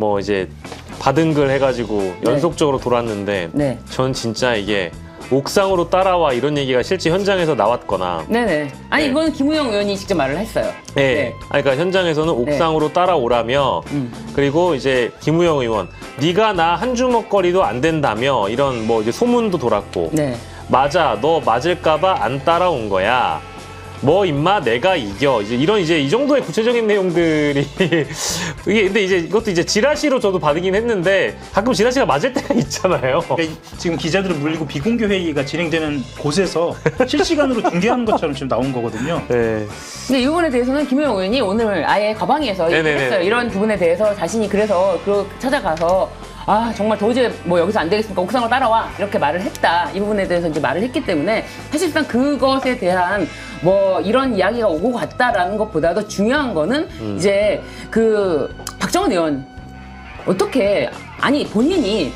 뭐 이제 받은 글 해가지고 연속적으로 돌았는데 네. 전 진짜 이게 옥상으로 따라와 이런 얘기가 실제 현장에서 나왔거나 네네. 아니 네. 이건 김우영 의원이 직접 말을 했어요. 예. 네. 아니, 그러니까 현장에서는 옥상으로 따라오라며 음. 그리고 이제 김우영 의원 네가 나 한 주먹거리도 안 된다며 이런 뭐 이제 소문도 돌았고 네. 맞아 너 맞을까봐 안 따라온 거야 뭐 임마 내가 이겨 이제 이런 이제 이 정도의 구체적인 내용들이 이게 근데 이제 이것도 이제 지라시로 저도 받으긴 했는데 가끔 지라시가 맞을 때가 있잖아요 그러니까 이- 지금 기자들은 물리고 비공개 회의가 진행되는 곳에서 실시간으로 중계하는 것처럼 지금 나온 거거든요. 네. 근데 이 부분에 대해서는 김우영 의원이 오늘 아예 가방에서. 얘기했어요. 이런 부분에 대해서 자신이 그래서 그 찾아가서 아 정말 도저히 뭐 여기서 안 되겠으니까 옥상으로 따라와 이렇게 말을 했다. 이 부분에 대해서 이제 말을 했기 때문에 사실상 그것에 대한 뭐 이런 이야기가 오고 갔다라는 것보다도 중요한 거는 이제 그 박정원 의원 어떻게 아니 본인이